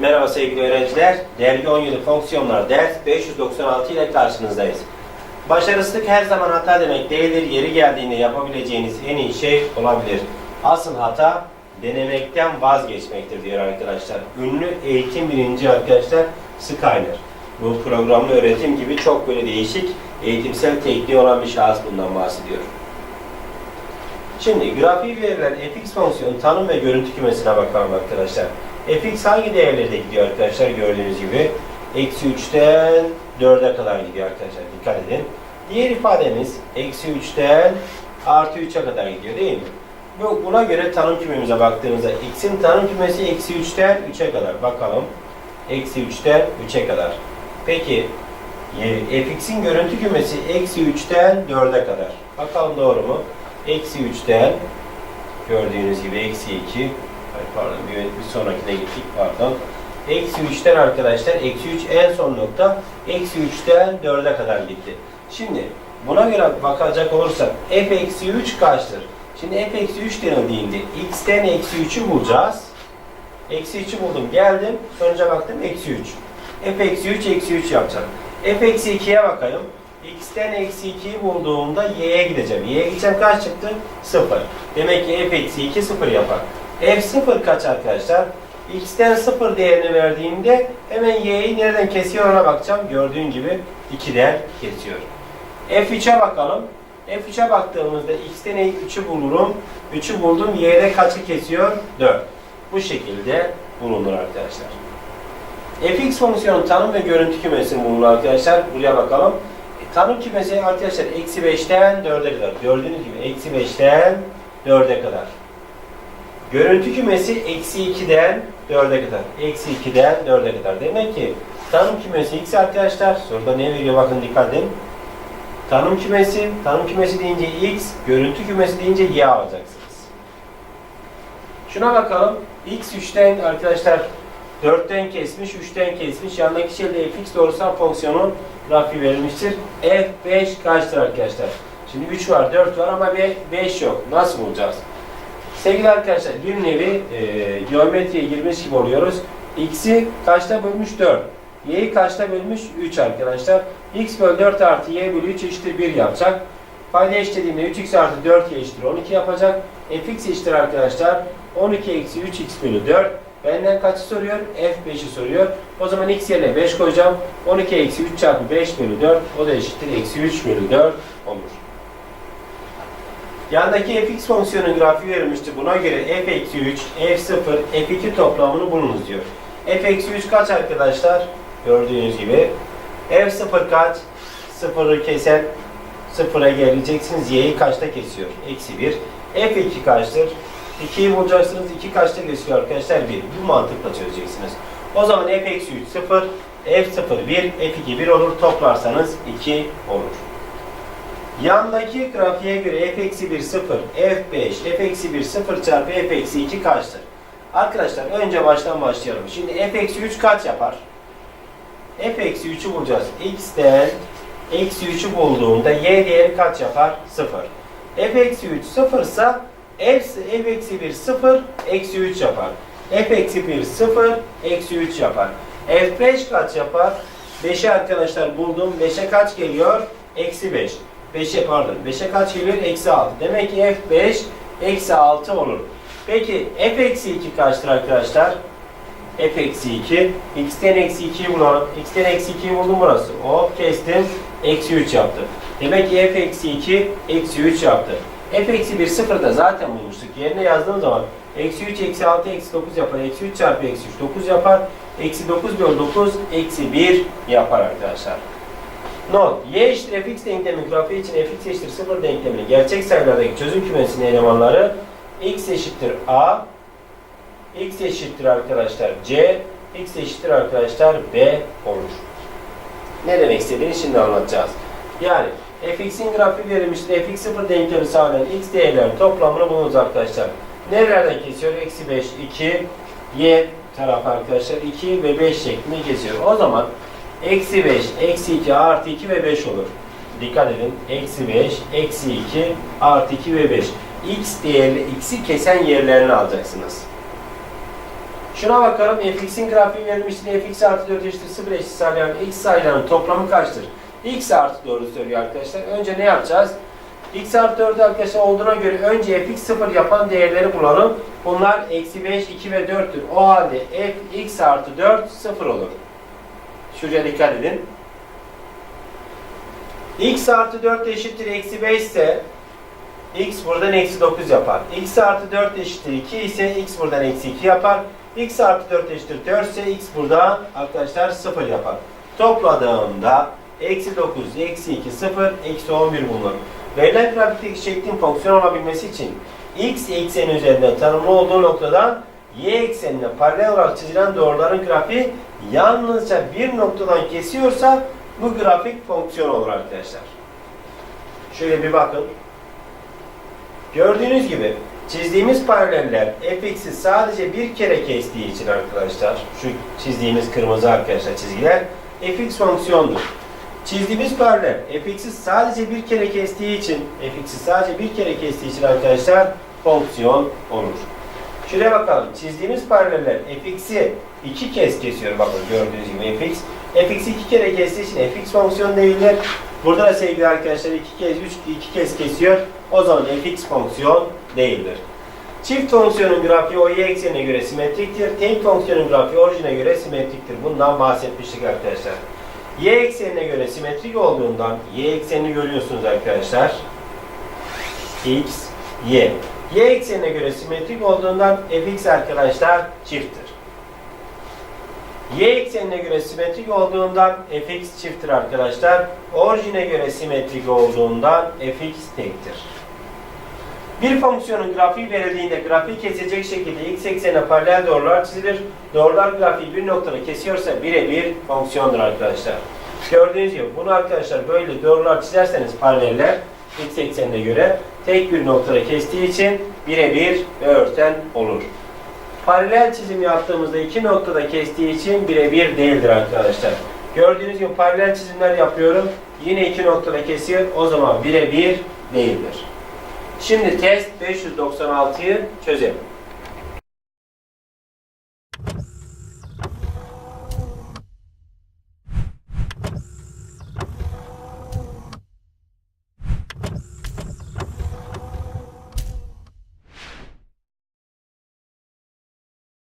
Merhaba sevgili öğrenciler. Dergi 17 fonksiyonlar ders 596 ile karşınızdayız. Başarısızlık her zaman hata demek değildir. Yeri geldiğinde yapabileceğiniz en iyi şey olabilir. Asıl hata denemekten vazgeçmektir diyor arkadaşlar. Ünlü eğitim birinci arkadaşlar Skyler. Bu programlı öğretim gibi çok böyle değişik eğitimsel tekniği olan bir şahıs bundan bahsediyor. Şimdi grafiği verilen fx fonksiyonu tanım ve görüntü kümesine bakalım arkadaşlar. Fx hangi değerlerde gidiyor arkadaşlar gördüğünüz gibi? Eksi 3'ten 4'e kadar gidiyor arkadaşlar dikkat edin. Diğer ifademiz eksi 3'ten artı 3'e kadar gidiyor değil mi? Bu, buna göre tanım kümemize baktığımızda x'in tanım kümesi eksi 3'ten 3'e kadar. Bakalım. Eksi 3'ten 3'e kadar. Peki e, fx'in görüntü kümesi eksi 3'ten 4'e kadar. Bakalım doğru mu? Eksi 3'ten gördüğünüz gibi eksi 2 Ay pardon bir, bir sonrakine gittik pardon. Eksi 3'ten arkadaşlar eksi 3 en son nokta eksi 3'ten 4'e kadar gitti. Şimdi buna göre bakacak olursak f eksi 3 kaçtır? Şimdi f eksi 3 denildiğinde x'ten eksi 3'ü bulacağız. Eksi 3'ü buldum geldim sonuca baktım eksi 3. f eksi 3 eksi 3 yapacağım. f eksi 2'ye bakayım. x'ten eksi 2'yi bulduğumda y'ye gideceğim. y'ye gideceğim kaç çıktı? 0. Demek ki f eksi 2 0 yapar. F 0 kaç arkadaşlar? x'ten 0 değerini verdiğimde hemen y'yi nereden kesiyor ona bakacağım. Gördüğün gibi 2'den kesiyor. f3'e bakalım. f3'e baktığımızda x'ten 3'ü bulurum. 3'ü buldum. y'de kaçı kesiyor? 4. Bu şekilde bulunur arkadaşlar. fx fonksiyonun tanım ve görüntü kümesini bulun arkadaşlar. Buraya bakalım. E, tanım kümesi arkadaşlar eksi 5'ten 4'e kadar. Gördüğünüz gibi eksi 5'ten 4'e kadar. Görüntü kümesi eksi 2'den 4'e kadar. Eksi 2'den 4'e kadar. Demek ki tanım kümesi x arkadaşlar. Soruda ne veriyor bakın dikkat edin. Tanım kümesi, tanım kümesi deyince x, görüntü kümesi deyince y alacaksınız. Şuna bakalım. x 3'ten arkadaşlar 4'ten kesmiş, 3'ten kesmiş. Yanındaki şeyde fx doğrusal fonksiyonun grafiği verilmiştir. f5 kaçtır arkadaşlar? Şimdi 3 var, 4 var ama 5 yok. Nasıl bulacağız? Sevgili arkadaşlar bir nevi e, geometriye girmiş gibi oluyoruz. X'i kaçta bölmüş? 4. Y'yi kaçta bölmüş? 3 arkadaşlar. X bölü 4 artı Y bölü 3 eşittir 1 yapacak. Payda eşitlediğimde 3x artı 4y eşittir 12 yapacak. fx eşittir arkadaşlar 12 eksi 3x bölü 4. Benden kaçı soruyor? f5'i soruyor. O zaman x yerine 5 koyacağım. 12 eksi 3 çarpı 5 bölü 4. O da eşittir eksi 3 bölü 4 olur. Yandaki fx fonksiyonun grafiği verilmişti. Buna göre f eksi 3, f0, f2 toplamını bulunuz diyor. f eksi 3 kaç arkadaşlar? Gördüğünüz gibi. f0 kaç? Sıfırı kesen sıfıra geleceksiniz. y'yi kaçta kesiyor? Eksi 1. f2 kaçtır? 2'yi bulacaksınız. 2 kaçta kesiyor arkadaşlar? 1. Bu mantıkla çözeceksiniz. O zaman f eksi 3 0, f0 1, f2 1 olur. Toplarsanız 2 olur. Yandaki grafiğe göre f eksi 1 0, f5, f eksi 1 0 çarpı f eksi 2 kaçtır? Arkadaşlar önce baştan başlayalım. Şimdi f eksi 3 kaç yapar? f eksi 3'ü bulacağız. x'ten eksi 3'ü bulduğumda y değeri kaç yapar? 0. f eksi 3 0 ise f, f eksi 1 0 eksi 3 yapar. f eksi 1 0 eksi 3 yapar. f5 kaç yapar? 5'i arkadaşlar buldum. 5'e kaç geliyor? Eksi 5. 5'e pardon. 5'e kaç geliyor? Eksi 6. Demek ki f5 eksi 6 olur. Peki f eksi 2 kaçtır arkadaşlar? f eksi 2. x'ten eksi 2'yi bulalım. x'ten eksi 2'yi buldum burası. Hop kestim. Eksi 3 yaptı. Demek ki f eksi 2 eksi 3 yaptı. f eksi 1 0 da zaten bulmuştuk. Yerine yazdığım zaman eksi 3 eksi 6 eksi 9 yapar. Eksi 3 çarpı eksi 3 9 yapar. Eksi 9 bölü 9 eksi 1 yapar arkadaşlar. Not. Y eşittir fx denklemi grafiği için fx eşittir 0 denkleminin gerçek sayılardaki çözüm kümesinin elemanları x eşittir a, x eşittir arkadaşlar c, x eşittir arkadaşlar b olur. Ne demek istediğini şimdi anlatacağız. Yani fx'in grafiği verilmiştir. fx 0 denklemi sağlayan x değerlerin toplamını bulunuz arkadaşlar. Nerelerden kesiyor? Eksi 5, 2, y tarafı arkadaşlar 2 ve 5 şeklinde kesiyor. O zaman Eksi 5, eksi 2, artı 2 ve 5 olur. Dikkat edin. Eksi 5, eksi 2, artı 2 ve 5. X değerli, x'i kesen yerlerini alacaksınız. Şuna bakalım. fx'in grafiği verilmiştir. fx artı 4 eşittir 0 eşit sayıların x sayılarının toplamı kaçtır? x artı doğru söylüyor arkadaşlar. Önce ne yapacağız? x artı 4 arkadaşlar olduğuna göre önce fx 0 yapan değerleri bulalım. Bunlar eksi 5, 2 ve 4'tür. O halde fx artı 4 0 olur. Şuraya dikkat edin. x artı 4 eşittir eksi 5 ise x buradan eksi 9 yapar. x artı 4 eşittir 2 ise x buradan eksi 2 yapar. x artı 4 eşittir 4 ise x buradan arkadaşlar 0 yapar. Topladığımda eksi 9, eksi 2, 0, eksi 11 bulunur. Verilen grafikteki şeklin fonksiyon olabilmesi için x ekseni üzerinde tanımlı olduğu noktadan y eksenine paralel olarak çizilen doğruların grafiği yalnızca bir noktadan kesiyorsa bu grafik fonksiyon olur arkadaşlar. Şöyle bir bakın. Gördüğünüz gibi çizdiğimiz paraleller fx'i sadece bir kere kestiği için arkadaşlar şu çizdiğimiz kırmızı arkadaşlar çizgiler fx fonksiyondur. Çizdiğimiz paralel fx'i sadece bir kere kestiği için fx'i sadece bir kere kestiği için arkadaşlar fonksiyon olur. Şuraya bakalım. Çizdiğimiz paraleller fx'i iki kez kesiyor. Bakın gördüğünüz gibi fx. fx'i iki kere kestiği için fx fonksiyon değildir. Burada da sevgili arkadaşlar iki kez, üç, iki kez kesiyor. O zaman fx fonksiyon değildir. Çift fonksiyonun grafiği o y eksenine göre simetriktir. Tek fonksiyonun grafiği orijine göre simetriktir. Bundan bahsetmiştik arkadaşlar. Y eksenine göre simetrik olduğundan y eksenini görüyorsunuz arkadaşlar. X, Y. Y eksenine göre simetrik olduğundan fx arkadaşlar çifttir. Y eksenine göre simetrik olduğundan fx çifttir arkadaşlar. Orijine göre simetrik olduğundan fx tektir. Bir fonksiyonun grafiği verildiğinde grafiği kesecek şekilde x eksenine paralel doğrular çizilir. Doğrular grafiği bir noktada kesiyorsa birebir fonksiyondur arkadaşlar. Gördüğünüz gibi bunu arkadaşlar böyle doğrular çizerseniz paraleller x eksenine göre tek bir noktada kestiği için birebir örten olur. Paralel çizim yaptığımızda iki noktada kestiği için birebir değildir arkadaşlar. Gördüğünüz gibi paralel çizimler yapıyorum. Yine iki noktada kesiyor. O zaman birebir değildir. Şimdi test 596'yı çözelim.